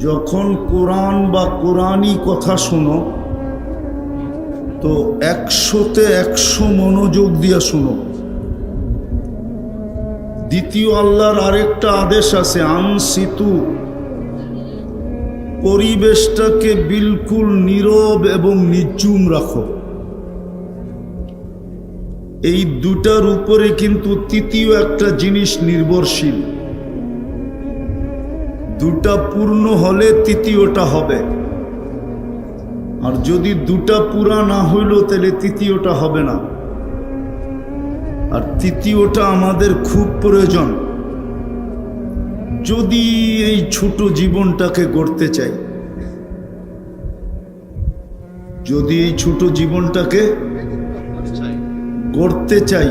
যখন কোরআন বা কোরআনই কথা শোনো, তো একশোতে একশো মনোযোগ দিয়া শোনো। দ্বিতীয় আল্লাহর আরেকটা আদেশ আছে, আনসিতু। পরিবেশটাকে বিলকুল নীরব এবং নিচুম রাখো। এই দুটার উপরে কিন্তু তৃতীয় একটা জিনিস নির্ভরশীল। দুটা পূর্ণ হলে তৃতীয়টা হবে। আর যদি দুটা পুরা না হইল, তাহলে তৃতীয়টা হবে না। আর তৃতীয়টা আমাদের খুব প্রয়োজন। যদি এই ছোট জীবনটাকে গড়তে চাই, যদি এই ছোট জীবনটাকে গড়তে চাই,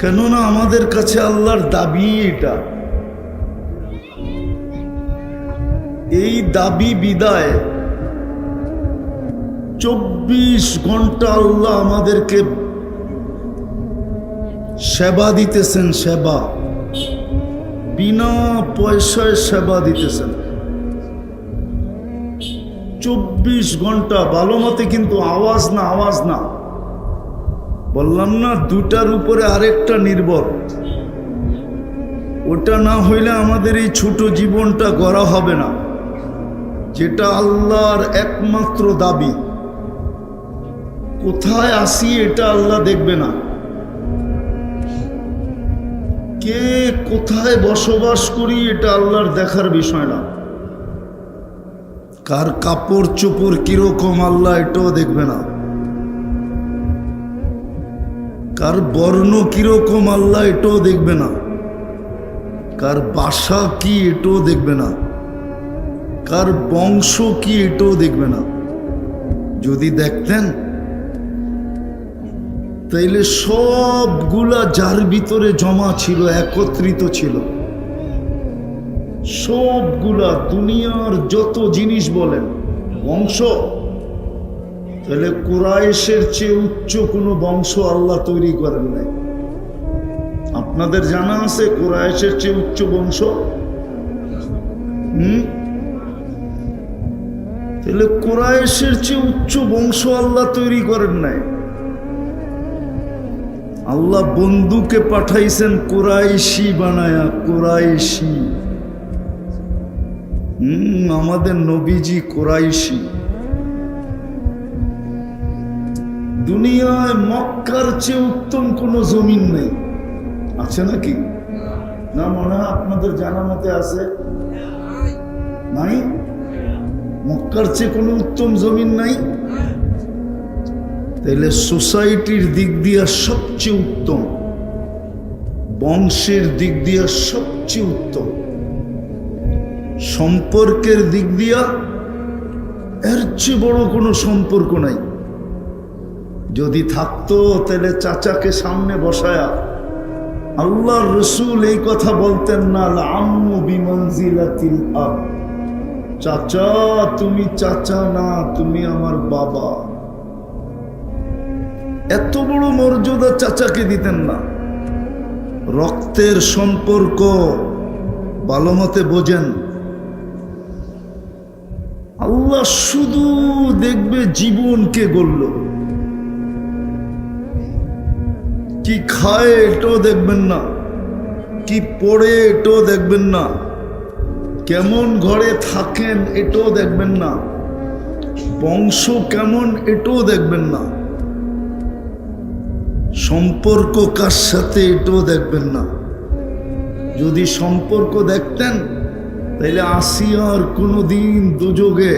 কেননা আমাদের কাছে আল্লাহর দাবি এটা। এই দাবি বিদায়। চব্বিশ ঘণ্টা আল্লাহ আমাদেরকে সেবা দিতেছেন, সেবা। বিনা পয়সায় সেবা দিতেছেন। চব্বিশ ঘণ্টা, ভালো মতে কিন্তু আওয়াজ না আওয়াজ না। বললাম না দুটার উপরে আরেকটা নির্ভর। ওটা না হইলে আমাদের এই ছোট জীবনটা গড়া হবে না। যেটা আল্লাহর একমাত্র দাবি। কোথায় আসি এটা আল্লাহ দেখবে না। কে কোথায় বসবাস করি এটা আল্লাহর দেখার বিষয় না। কার কাপড় চোপড় কীরকম আল্লাহ এটাও দেখবে না। কার বর্ণ কীরকম আল্লাহ এটাও দেখবে না। কার বাসা কি এটাও দেখবে না। কার বংশ কি এটাও দেখবে না। যদি দেখতেন, তাইলে সবগুলা যার ভিতরে জমা ছিল, একত্রিত ছিল। সবগুলা দুনিয়ার যত জিনিস বলেন, বংশ তাহলে কোরআশের চেয়ে উচ্চ কোনো বংশ আল্লাহ তৈরি করেন নাই। আপনাদের জানা আছে কোরআশের চেয়ে উচ্চ বংশ? হুম? তাহলে কোরআশের চেয়ে উচ্চ বংশ আল্লাহ তৈরি করেন নাই। আল্লাহ বন্ধুকে পাঠাইছেন, কোরাইশি বানায়া, কোরাইশি। হুম, আমাদের নবীজি কোরাইশি। দুনিয়ায় মক্কার চেয়ে উত্তম কোনো জমিন নেই। আছে নাকি? না মনে হয় আপনাদের জানা মতে আছে? নাই? মক্কার চেয়ে কোনো উত্তম জমিন নাই। তাহলে সোসাইটির দিক দিয়া সবচেয়ে উত্তম, বংশের দিক দিয়া সবচেয়ে উত্তম, সম্পর্কের দিক দিয়া এর চেয়ে বড় কোনো সম্পর্ক নাই। যদি থাকতো তাহলে চাচাকে সামনে বসায়া আল্লাহর রসুল এই কথা বলতেন না আম্মু বিমঞ্জিলাতিল আব চাচা, তুমি চাচা না, তুমি আমার বাবা। এত বড় মর্যাদা চাচাকে দিতেন না। রক্তের সম্পর্ক ভালো মতে বোঝেন। আল্লাহ শুধু দেখবে জীবনকে গড়ল। কি খায় এটাও দেখবেন না, কি পড়ে এটাও দেখবেন না। কেমন ঘরে থাকেন এটাও দেখবেন না। বংশ কেমন এটাও দেখবেন না। সম্পর্ক কার সাথে এটাও দেখবেন না। যদি সম্পর্ক দেখতেন, তাহলে আসিয়ার কোনো দিন দুযোগে।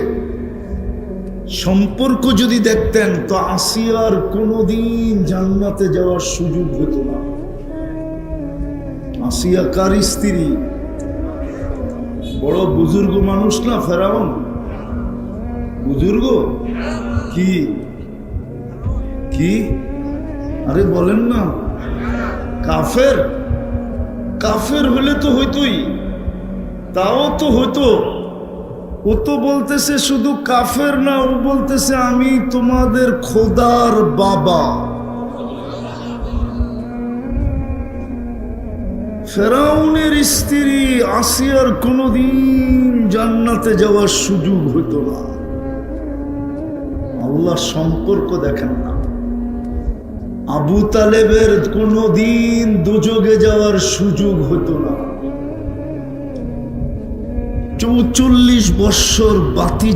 সম্পর্ক যদি দেখতেন, তো আসিয়ার কোনো দিন জান্নাতে যাওয়ার সুযোগ হতো না। আসিয়া কার স্ত্রী? বড় বুজুর্গ মানুষ না ফেরাউন? বুজুর্গ? কি? কি? আরে বলেন না। কাফের? কাফের হলে তো হইতই। তাও তো হতো ও তো বলতেছে শুধু কাফের না, ও বলতেছে আমি তোমাদের খোদার বাবা। ফেরাউনের স্ত্রী আসিয়ার কোনোদিন জান্নাতে যাওয়ার সুযোগ হতো না। আল্লাহ সম্পর্ক দেখেন না। আবু তালেবের কোনোদিন দুযোগে যাওয়ার সুযোগ হতো না। চৌচল্লিশ বৎসর বাতি